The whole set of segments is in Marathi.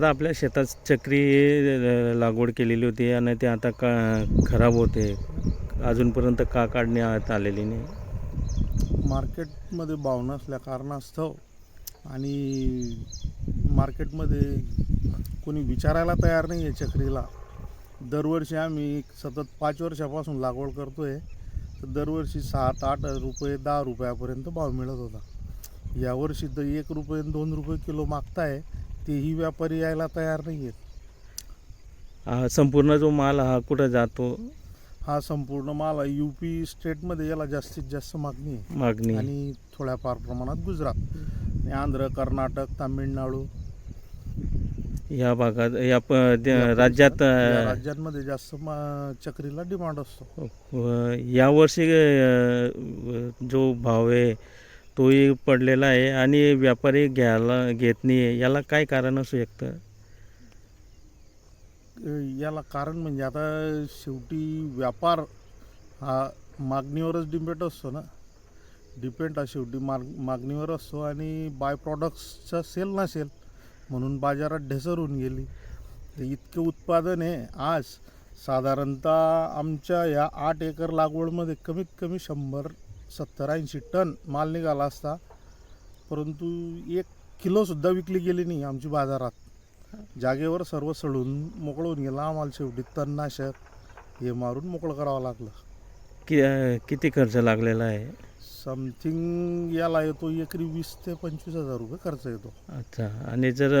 आता आपल्या शेतात चक्री लागवड केलेली होती आणि ते आता का खराब होते. अजूनपर्यंत का काढण्यात आलेली नाही. मार्केटमध्ये भाव नसल्या कारणास्तव आणि मार्केटमध्ये कोणी विचारायला तयार नाही आहे चक्रीला. दरवर्षी आम्ही सतत पाच वर्षापासून लागवड करतो आहे तर दरवर्षी सात आठ रुपये दहा रुपयापर्यंत भाव मिळत होता. यावर्षी तर एक रुपये दोन रुपये किलो मागताय. तेही व्यापारी यायला तयार नाही आहेत हा संपूर्ण जो माल हा कुठं जातो? हा संपूर्ण माल यू पी स्टेटमध्ये याला जास्तीत जास्त मागणी आहे. मागणी आणि थोड्याफार प्रमाणात गुजरात. आणि आंध्र कर्नाटक तामिळनाडू. या भागात या प त्या राज्यात या अ, राज्यांमध्ये जास्त मा- चक्रीला डिमांड असतो. व यावर्षी अ, जो भाव आहे तोही पडलेला आहे आणि व्यापारी घ्यायला घेत नाही आहे याला काय कारण असू शकतं? याला कारण म्हणजे आता शेवटी व्यापार हा मागणीवरच डिपेंड असतो ना. डिपेंड हा शेवटी माग मागणीवर असतो आणि बाय प्रॉडक्ट्सचा सेल नसेल म्हणून बाजारात ढेसर होऊन गेली. तर इतके उत्पादन आहे. आज साधारणतः आमच्या या आठ एकर लागवडमध्ये कमीत कमी शंभर सत्तर ऐंशी टन माल निघाला असता परंतु एक किलोसुद्धा विकली गेली नाही आमची बाजारात. जागेवर सर्व सडून मोकळं होऊन गेलं आम्हाला शेवटी तणनाशक हे मारून मोकळं करावं लागलं. कि किती खर्च लागलेला आहे? समथिंग याला येतो एकरी वीस ते पंचवीस हजार रुपये खर्च येतो. अच्छा. आणि जर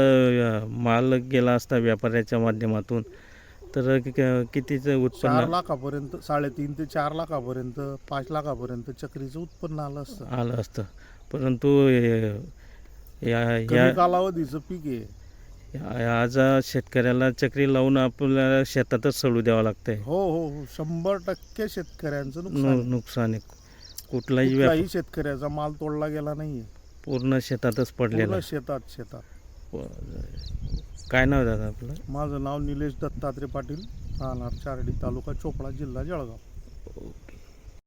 माल गेला असता व्यापाऱ्याच्या माध्यमातून तर कि- कितीचं चार उत्पन्न? लाखापर्यंत साडेतीन ते चार लाखापर्यंत पाच लाखापर्यंत चक्रीचं उत्पन्न आलं असतं. आलं असतं. परंतु या कमी या कालावधीचं पीक आहे. या- आज शेतकऱ्याला चक्री लावून आपल्याला शेतातच सोडू द्यावं लागतंय. हो हो हो. शंभर टक्के शेतकऱ्यांचं नुकसान नु- आहे. नुकसान आहे. कुठलाही व्याप कुठलाही शेतकऱ्याचा माल तोडला गेला नाहीये. पूर्ण शेतातच पडलेला पूर्ण शेतात शेतात. काय नाव दादा आपलं? माझं नाव निलेश दत्तात्रय पाटील राहणार चारडी तालुका चोपडा जिल्हा जळगाव.